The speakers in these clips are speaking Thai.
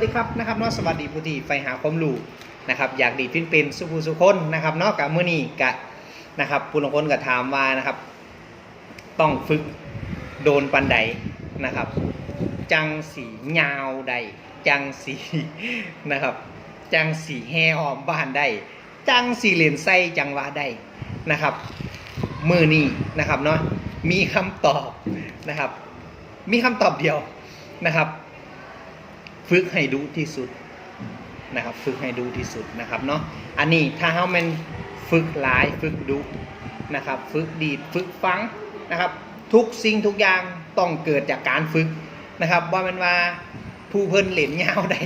สวัสดีครับนะครับเนาะสวัสดีผู้ที่ใฝ่หาความรู้นะครับอยากดีดฟินเป็นสุภูสุคนนะครับเนาะกับมื้อนี้กะนะครับผู้ลงคนก็ถามว่านะครับ ต้องฝึกโดนปันใดนะครับ จังสียาวใด จังสีนะครับ จังสีแห่ออมบ้านได้จังสีเหรียญไส้จังหวะได้นะครับมือนี้นะครับเนาะมีคำตอบนะครับ มีคำตอบเดียวนะครับ ฝึกให้ดูที่สุดนะครับฝึกให้ดูที่สุดนะครับเนาะอันนี้ถ้าเฮามันฝึกหลายฝึกดูนะครับฝึกดีดฝึกฟังนะครับทุกสิ่งทุกอย่างต้องเกิดจากการฝึกนะครับว่ามันว่าผู้เพิ่นเหรียญยาวได้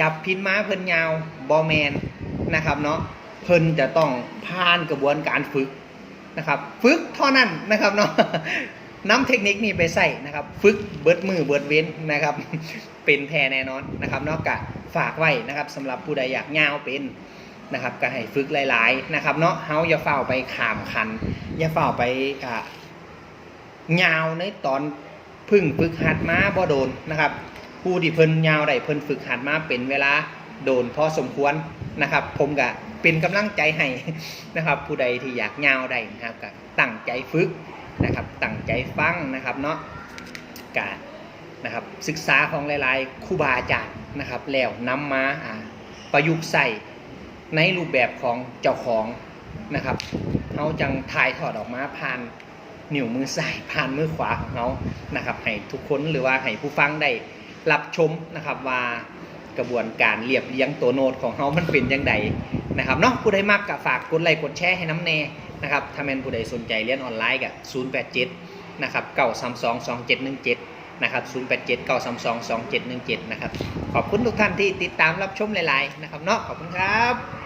จับพินม้าเพิ่นยาวบอแมนนะครับเนาะเพิ่นจะต้องผ่านกระบวนการฝึกนะครับ ฝึกเท่านั้นนะครับเนาะ น้ำเทคนิคนี้ไปใส่นะครับฝึกเบิดมือเบิดเว้นนะครับเป็นแท้แน่นอนนะครับนอกจากฝากไว้นะครับสำหรับผู้ใดอยากยาวเป็นนะครับก็ให้ฝึกหลาย ๆ นะครับเนาะเฮาอย่าเฝ้าไปขามคัน อย่าเฝ้าไปอ่ายาวในตอนพึ่งฝึกหัดมาบ่โดนนะครับ ผู้ที่เพิ่นยาวได้เพิ่นฝึกหัดมาเป็นเวลาโดนพอสมควรนะครับ ผมก็เป็นกำลังใจให้นะครับ ผู้ใดที่อยากยาวได้นะครับก็ตั้งใจฝึก นะครับตั้งใจฟังนะครับเนาะกานะครับศึกษาของหลายๆครูบาอาจารย์นะครับแล้วนำมาอ่าประยุกต์ใส่ในรูปแบบของเจ้าของนะครับเขาจังถ่ายทอดออกมาผ่านนิ้วมือซ้ายผ่านมือขวาของเขานะครับให้ทุกคนหรือว่าให้ผู้ฟังได้รับชมนะครับว่ากระบวนการเรียบเรียงตัวโน้ตของเขามันเป็นยังไงนะครับเนาะผู้ใดมักก็ฝากกดไลค์กดแชร์ให้น้ำแน่ นะครับถ้าแม่นผู้ใดสนใจเรียนออนไลน์กับ087นะครับ932 2717นะครับ087 932 2717นะครับขอบคุณทุกท่านที่ติดตามรับชมหลายๆนะครับเนาะขอบคุณครับ